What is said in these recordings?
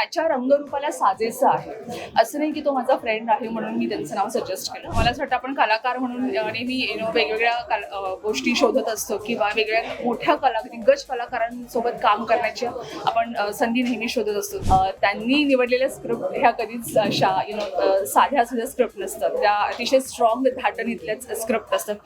त्याच्या रंगरूपाला साजेसं आहे. असं नाही की तो माझा फ्रेंड आहे म्हणून मी त्यांचं नाव सजेस्ट केलं. मला असं वाटतं आपण कलाकार म्हणून नेहमी यु नो वेगवेगळ्या गोष्टी शोधत असतो किंवा वेगळ्या मोठ्या कला दिग्गज कलाकारांसोबत काम करण्याची आपण संधी नेहमी शोधत असतो. त्यांनी निवडलेल्या स्क्रिप्ट ह्या कधीच अशा यु नो साध्या सुद्धा स्क्रिप्ट नसतात. त्या अतिशय स्ट्रॉंग धाटण इथल्याच स्क्रिप्ट असतात.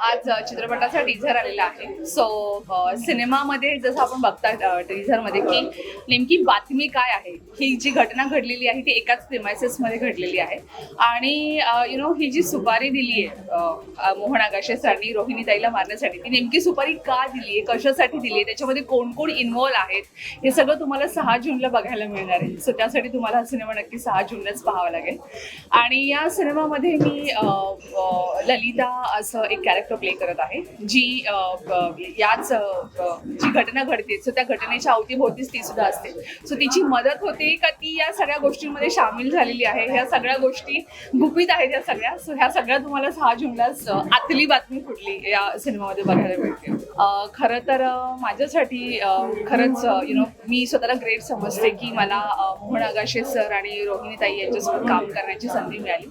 आज चित्रपटाचा टीझर आलेला आहे. सो सिनेमामध्ये जसं आपण बघता टीझरमध्ये की नेमकी बातमी काय आहे? ही जी घटना घडलेली आहे ती एकाच प्रिमायसेसमध्ये घडलेली आहे. आणि यु नो ही जी सुपारी दिली आहे मोहन आगाशे सरांनी रोहिणी ताईला मारण्यासाठी ती नेमकी सुपारी का दिली आहे कशासाठी दिली आहे त्याच्यामध्ये कोण कोण इन्व्हॉल्व आहेत? हे सगळं तुम्हाला सहा जूनला बघायला मिळणार आहे. सो त्यासाठी तुम्हाला हा सिनेमा नक्की सहा जूनलाच पाहावा लागेल. आणि या सिनेमामध्ये मी ललिता असं एक कॅरेक्टर प्ले करत आहे. जी याच जी घटना घडते सो त्या घटनेच्या अवतीभोवतीच ती सुद्धा असते. सो तिची मदत होते का ती या सगळ्या गोष्टींमध्ये सामील झालेली आहे? ह्या सगळ्या गोष्टी गुपित आहेत या सगळ्या. सो ह्या सगळ्या तुम्हाला सहा जूनलाच आतली बातमी फुटली या सिनेमामध्ये बघायला मिळते? खरं तर माझ्यासाठी खरंच यु नो मी स्वतःला ग्रेट समजते की मला मोहन आगाशे सर आणि रोहिणी ताई यांच्यासोबत काम करण्याची संधी मिळाली.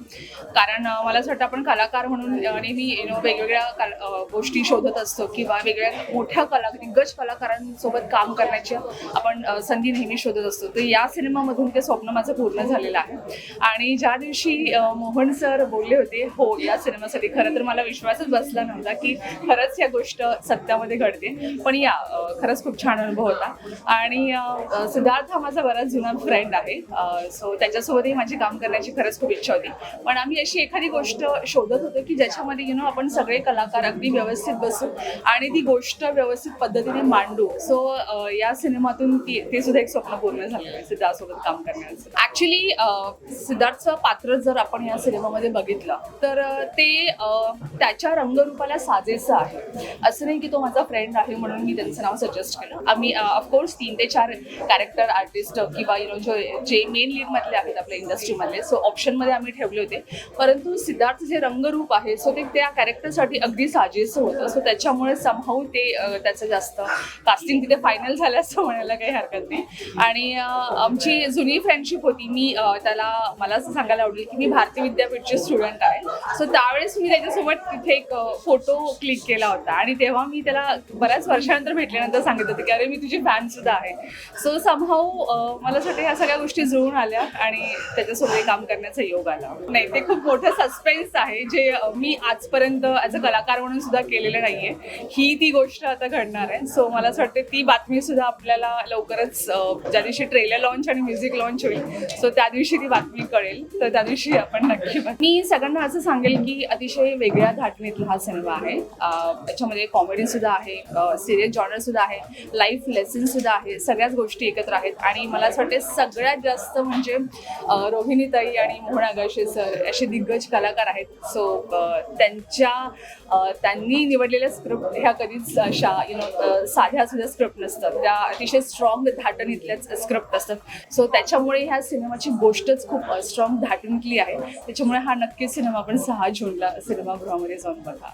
कारण मला असं वाटतं आपण कलाकार म्हणून आणि नेहमी यु नो वेगवेगळ्या गोष्टी शोधत असतो किंवा वेगळ्या मोठ्या कला दिग्गज कलाकारांसोबत काम करण्याची आपण संधी नेहमी शोधत असतो. तर या सिनेमामधून ते स्वप्न माझं पूर्ण झालेलं आहे. आणि ज्या दिवशी मोहन सर बोलले होते हो या सिनेमासाठी. खरं तर मला विश्वासच बसला नव्हता की खरंच या गोष्ट सत्य सत्यामध्ये घडते. पण या खरंच खूप छान अनुभव होता. आणि सिद्धार्थ हा माझा बराच जुना फ्रेंड आहे. सो त्याच्यासोबतही माझी काम करण्याची खरंच खूप इच्छा होती. पण आम्ही अशी एखादी गोष्ट शोधत होतो की ज्याच्यामध्ये यु नो आपण सगळे कलाकार अगदी व्यवस्थित बसू आणि ती गोष्ट व्यवस्थित पद्धतीने मांडू. सो या सिनेमातून ती ते सुद्धा एक स्वप्न पूर्ण झालेलं आहे सिद्धार्थसोबत काम करण्याचं. ऍक्च्युली सिद्धार्थचं पात्र जर आपण या सिनेमामध्ये बघितलं तर ते त्याच्या रंगरूपाला साजेसं आहे. असं नाही की तो माझा फ्रेंड आहे म्हणून मी त्यांचं नाव सजेस्ट केलं. आम्ही ऑफकोर्स तीन ते चार कॅरेक्टर आर्टिस्ट किंवा यु नो जो जे मेन लीड मधले आहेत आपल्या इंडस्ट्रीमधले सो ऑप्शनमध्ये आम्ही ठेवले होते. परंतु सिद्धार्थ जे रंगरूप आहे सो ते त्या कॅरेक्टरसाठी अगदी साजेसं होतं. सो त्याच्यामुळे समहाऊ ते त्याचं जास्त कास्टिंग तिथे फायनल झालं असं म्हणायला काही हरकत नाही. आणि आमची जुनी फ्रेंडशिप होती. मी त्याला मला असं सांगायला आवडेल की मी भारतीय विद्यापीठचे स्टुडंट आहे. सो त्यावेळेस मी त्याच्यासोबत तिथे एक फोटो क्लिक केला होता. आणि तेव्हा मी त्याला बऱ्याच वर्षानंतर भेटल्यानंतर सांगितलं होतं की अरे मी तुझी फॅन सुद्धा आहे. सो समहाऊ मला असं वाटतं ह्या सगळ्या गोष्टी जुळून आल्या आणि त्याच्यासोबत काम करण्याचा योग आला. नाही ते खूप मोठं सस्पेन्स आहे जे मी आजपर्यंत ॲज अ कलाकार म्हणून सुद्धा केलेलं नाहीये. ही ती गोष्ट आता घडणार आहे. सो मला असं वाटतं ती बातमी सुद्धा आपल्याला लवकरच ज्या दिवशी ट्रेलर लॉन्च आणि म्युझिक लॉन्च होईल सो त्या दिवशी ती बातमी कळेल. तर त्या दिवशी आपण नक्की मी सगळ्यांना असं सांगेल की अतिशय वेगळ्या धाटणीतला हा सिनेमा आहे. त्याच्यामध्ये कॉमेडी सुद्धा आहे सिरियस जॉनर सुद्धा आहे लाईफ लेसन सुद्धा आहे सगळ्याच गोष्टी एकत्र आहेत. आणि मला असं वाटते सगळ्यात जास्त म्हणजे रोहिणी रोहिणीताई आणि मोहन आगाशे सर असे दिग्गज कलाकार आहेत. सो त्यांच्या त्यांनी निवडलेल्या स्क्रिप्ट ह्या कधीच अशा यु नो साध्या सुद्धा स्क्रिप्ट नसतात. त्या अतिशय स्ट्रॉंग धाटण इथल्याच स्क्रिप्ट असतात. सो त्याच्यामुळे ह्या सिनेमाची गोष्टच खूप स्ट्रॉंग धाटणीतली आहे. त्याच्यामुळे हा नक्की सिनेमा आपण सहा जूनला सिनेमागृहामध्ये जाऊन बघा.